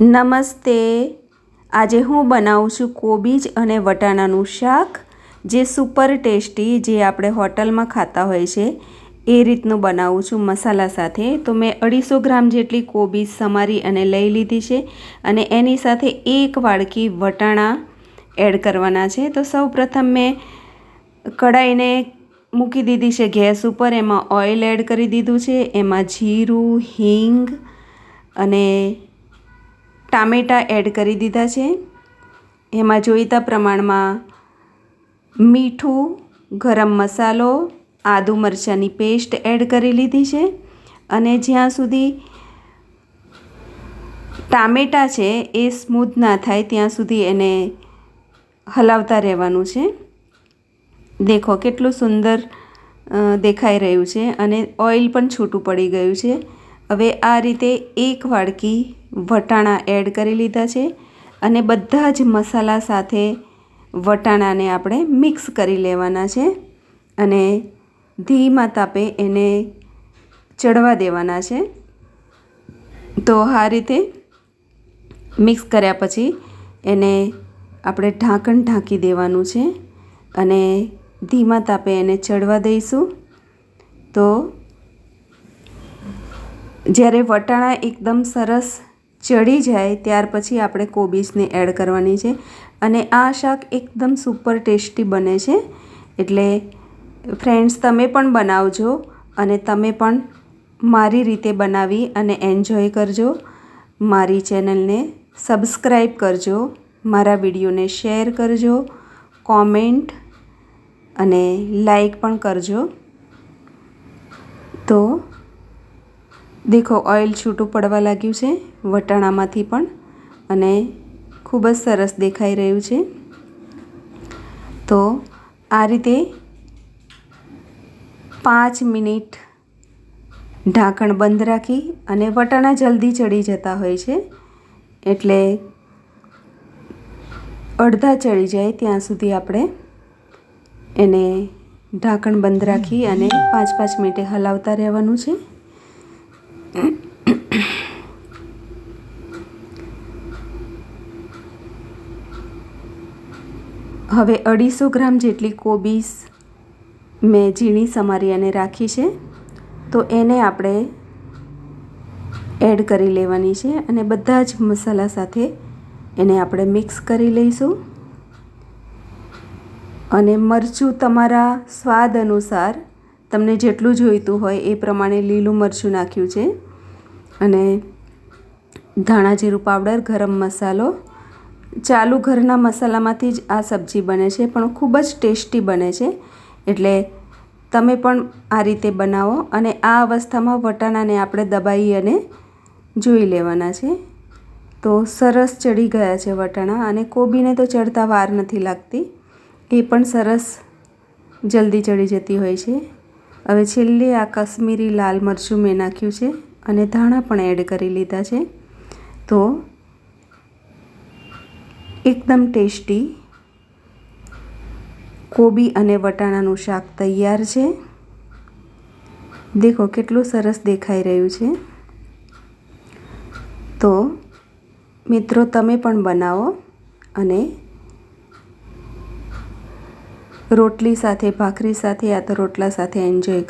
નમસ્તે. આજે હું બનાવું છું કોબીજ અને વટાણાનું શાક, જે સુપર ટેસ્ટી જે આપણે હોટલમાં ખાતા હોય છે, એ રીતનું બનાવું છું મસાલા સાથે. તો મેં અઢીસો ગ્રામ જેટલી કોબીજ સમારી અને લઈ લીધી છે અને એની સાથે એક વાડકી વટાણા એડ કરવાના છે. તો સૌ પ્રથમ મેં કઢાઈને મૂકી દીધી છે ગેસ ઉપર, એમાં ઓઇલ એડ કરી દીધું છે, એમાં જીરું, હિંગ અને ટામેટાં એડ કરી દીધા છે. એમાં જોઈતા પ્રમાણમાં મીઠું, ગરમ મસાલો, આદુ મરચાંની પેસ્ટ એડ કરી લીધી છે. અને જ્યાં સુધી ટામેટાં છે એ સ્મૂથ ના થાય ત્યાં સુધી એને હલાવતા રહેવાનું છે. દેખો કેટલું સુંદર દેખાઈ રહ્યું છે અને ઓઇલ પણ છૂટું પડી ગયું છે. હવે આ રીતે એક વાડકી વટાણા એડ કરી લીધા છે અને બધા જ મસાલા સાથે વટાણાને આપણે મિક્સ કરી લેવાના છે અને ધીમા તાપે એને ચડવા દેવાના છે. તો આ રીતે મિક્સ કર્યા પછી એને આપણે ઢાંકણ ઢાંકી દેવાનું છે અને ધીમા તાપે એને ચડવા દઈશું. તો જ્યારે વટાણા એકદમ સરસ ચડી જાય ત્યાર પછી આપણે કોબીજને એડ કરવાની છે અને આ શાક એકદમ સુપર ટેસ્ટી બને છે. એટલે ફ્રેન્ડ્સ, તમે પણ બનાવજો અને તમે પણ મારી રીતે બનાવી અને એન્જોય કરજો. મારી ચેનલને સબસ્ક્રાઈબ કરજો, મારા વિડીયોને શેર કરજો, કોમેન્ટ અને લાઈક પણ કરજો. તો દેખો ઓઇલ છૂટું પડવા લાગ્યું છે, વટાણામાંથી પણ, અને ખૂબ જ સરસ દેખાઈ રહ્યું છે. તો આ રીતે પાંચ મિનિટ ઢાંકણ બંધ રાખી અને વટાણા જલ્દી ચડી જતા હોય છે. એટલે અડધા ચડી જાય ત્યાં સુધી આપણે એને ઢાંકણ બંધ રાખી અને પાંચ પાંચ મિનિટે હલાવતા રહેવાનું છે. હવે અઢીસો ગ્રામ જેટલી કોબીસ મેં ઝીણી સમારી અને રાખી છે. તો એને આપણે એડ કરી લેવાની છે અને બધા જ મસાલા સાથે એને આપણે મિક્સ કરી લઈશું. અને મરચું તમારા સ્વાદ અનુસાર તમને જેટલું જોઈતું હોય એ પ્રમાણે લીલું મરચું નાખ્યું છે. અને ધાણા જીરું પાવડર, ગરમ મસાલો. ચાલુ ઘરના મસાલામાંથી જ આ સબ્જી બને છે, પણ ખૂબ જ ટેસ્ટી બને છે. એટલે તમે પણ આ રીતે બનાવો અને આ અવસ્થામાં વટાણાને આપણે દબાઈ અને જોઈ લેવાના છે. તો સરસ ચડી ગયા છે વટાણા અને કોબીને તો ચડતા વાર નથી લાગતી. એ પણ સરસ જલ્દી ચડી જતી હોય છે. હવે છેલ્લે આ કશ્મીરી લાલ મરચું મેં નાખ્યું છે અને ધાણા પણ એડ કરી લીધા છે. તો એકદમ ટેસ્ટી કોબી અને વટાણાનું શાક તૈયાર છે. દેખો કેટલું સરસ દેખાઈ રહ્યું છે. તો મિત્રો તમે પણ બનાવો અને રોટલી સાથે ભાખરી સાથે યા તો રોટલા સાથે એન્જોય કરો.